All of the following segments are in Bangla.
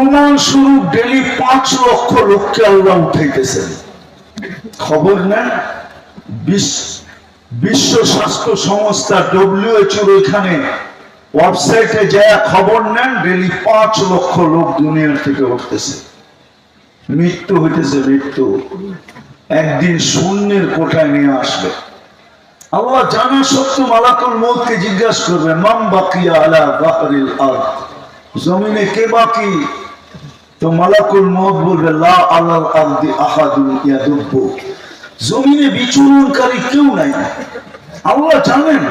প্রমাণ স্বরূপ ডেলি পাঁচ লক্ষ লোককে আল্লাহ উঠাইতেছেন। খবর নেন বিশ্ব স্বাস্থ্য সংস্থা ডব্লিউএচওর ওইখানে ওয়েবসাইটে যায়, খবর নেন, ডেলি পাঁচ লক্ষ লোক দুনিয়ার থেকে উঠতেছে। মৃত্যু হইতেছে, মৃত্যু। একদিন শূন্যের কোঠায় নিয়ে আসবে। আল্লাহ জানা সত্য মালাকুল মৌতকে জিজ্ঞাসা করবে মাম বাকিয়া আলা বাহরিল আরদ? জমিনে কে বাকি? তো মালাকুল মৌত বলবে জমিনে বিচরণকারী কেউ নাই। আল্লাহ জানেন।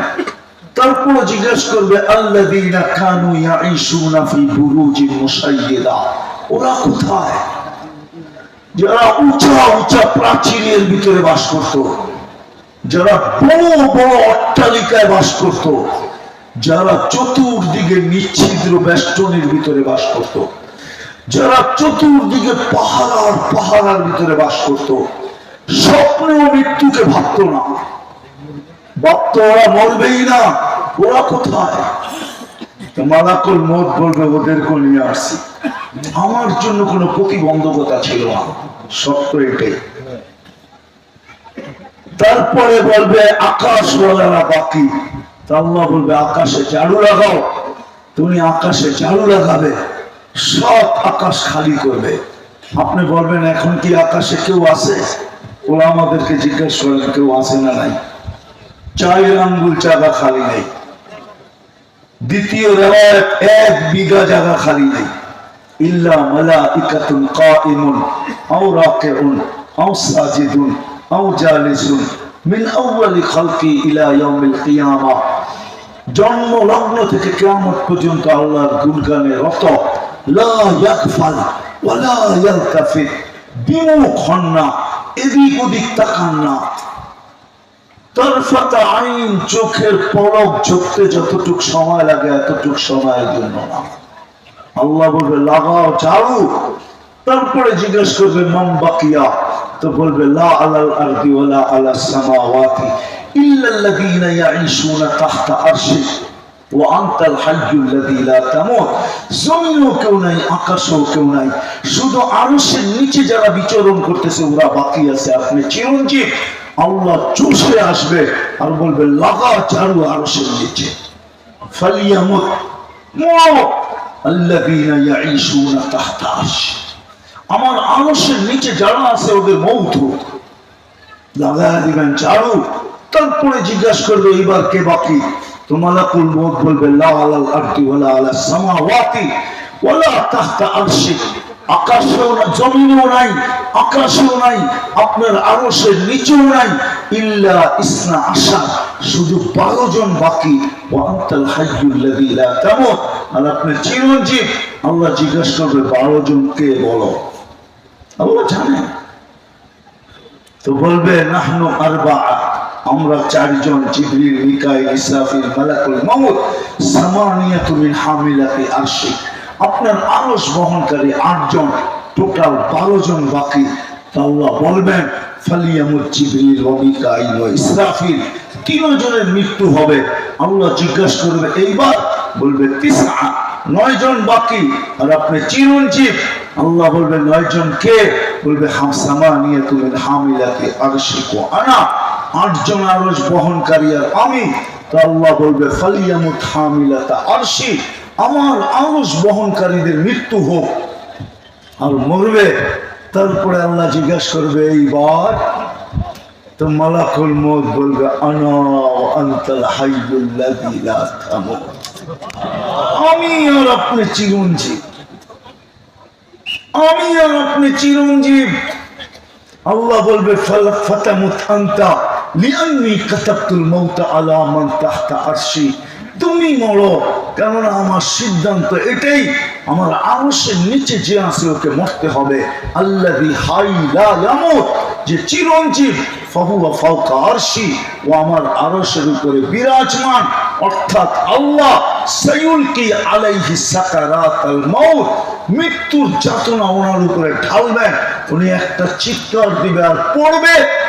তারপরে জিজ্ঞেস করবে ওরা কোথায়? যারা উঁচা উঁচা প্রাচীরের ভিতরে বাস করত। যারা বড় বড় অট্টালিকায় বাস করত। যারা চতুর্দিকে নিচ্ছিদ্র বেষ্টনের ভিতরে বাস করত। যারা চতুর্দিকে পাহাড়, পাহাড়ার ভিতরে বাস করত, স্বপ্নেও মৃত্যুকে ভাবত না। ভাবত, ওরা মরবেই না, ওরা কোথায়? মালাকুল মত বলবে ওদেরকে নিয়ে আসছি। আমার জন্য কোনো প্রতিবন্ধকতা ছিল না সত্য এটাই তারপরে বলবে আকাশ বলারা বাকি। তা বলবে, আকাশে ঝাড়ু লাগাও, তুমি আকাশে ঝাড়ু লাগাবে। সব আকাশ খালি করবে। আপনি বলবেন, এখন কি আকাশে কেউ আছে? ওরা আমাদেরকে জিজ্ঞেস করেন, কেউ আছে না নাই। চার আঙ্গুল চাকা খালি নেই। দ্বিতীয় রেওয়ায়ত, এক বিঘা জায়গা খালি নেই। ইল্লা মালাইকাতুন কাইমুন আও রাকিউন, আও সাজিদুন, আও জালিসুন, মিন আউয়ালি খালকি ইলা ইয়াউমিল কিয়ামা। জন্ম লগ্ন থেকে কিয়ামত পর্যন্ত আল্লাহর গুণগানে রত। চোখের যতটুক সময় লাগে, এতটুক সময়ের জন্য না। আল্লাহ বলবে, লাগাও ঝাড়ু। তারপরে জিজ্ঞেস করবে মম বাকিয়া? তো বলবে, লা আলাল ইল্লাল্লাযীনা তাহতা ওয়া আনতাল হাইয়্যুল্লাযী লা তামুত। জমিনও কেউ নাই, আকাশও কেউ নাই। শুধু আরশের নিচে যারা বিচরণ করতেছে, ওরা বাকি আছে। আপনি চিরঞ্জীব, আল্লাহ চুষে আসবে আর বলবে লাগা ঝাড়ু আরশের নিচে। ফালিয়ামুত, মো, আল্লাযীনা ইয়াঈশুনা তাহতা আরশি। আমার আরশের নিচে যারা আছে, ওদের মৌত। লাগায় দিবেন ঝাড়ু। তারপরে জিজ্ঞাসা করবে এবার কে বাকি? মালাকুল মৌত বলবে, লা আলাল আরদি ওয়ালা আলা সামাওয়াতি ওয়ালা তাহতা আরশি। আকাশেও না, জমিনেও নাই, আকাশেও নাই, আপনার আরশের নিচেও নাই, ইল্লা ইসনা আশা। শুধু বারো জন বাকি ওয়ান্তাল হাইয়ুল্লাযী লা তামুত। আর আপনি চিরঞ্জীব, আল্লাহ জিজ্ঞাসা করবে, বারো জন কে বলো? আল্লাহ জানেন তো বলবে, নাহনু আরবা আমরা চারজন, জিবরিল, মিকাইল, ইসরাফিল, মালাকুল মাউত, সামানিয়াতু মিন হামিলাতি আরশি। আপনার আরশ বহনকারী আটজন, টোটাল বারো জন বাকি। তা আল্লাহ বলবেন, ফালিয়ামুত জিবরিল ওয়া মিকাইল ওয়া ইসরাফিল। তিনজনের মৃত্যু হবে। আল্লাহ জিজ্ঞাসা করবে, এইবার? বলবে তিসআ নয় জন বাকি, আর আপনি চিরঞ্জীব আল্লাহ বলবে নয় জন কে? বলবে হামসামা নিয়ে তুমি হামিলাকে আরশিক ও আনা। আটজন আরশ বহনকারী আর আমি, তো আল্লাহ বলবে, ফালিয়ামুত হামিলাতা আমার আরশ বহনকারীদের মৃত্যু হোক। আর মরবে, তারপরে আল্লাহ জিজ্ঞাসা করবে এইবার তো মালাকুল মত বলবে আমি আর আপনি চিরঞ্জীব। আমি আর আপনি চিরঞ্জীব। আল্লাহ বলবে আনতা। মাউতা আলা মান তাহতা আরশি তুমি মরো আমার সিদ্ধান্ত এটাই। আমার আরশের নিচে যে আছে ওকে মরতে হবে। আল্লাযী হাই লা ইয়ামুত, যে চিরঞ্জীব। ফাওকা আরশি, ও আমার আরশের উপরে বিরাজমান। অর্থাৎ আল্লাহ সাইউলকি আলাইহি সাকারাতাল মাউত। মৃত্যুর যাতনা ওনার উপরে ঢালবেন। উনি একটা চিৎকার দিবে আর পড়বে।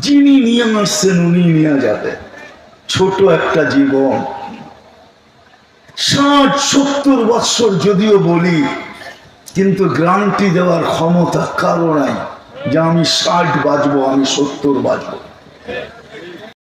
যিনি নিয়ে আসছেন, উনি নিয়ে যাবে। ছোট একটা জীবন। ষাট, সত্তর বৎসর যদিও বলি, কিন্তু গ্রান্টি দেওয়ার ক্ষমতা কারও নাই। যে আমি ষাট বাজবো, আমি সত্তর বাজবো।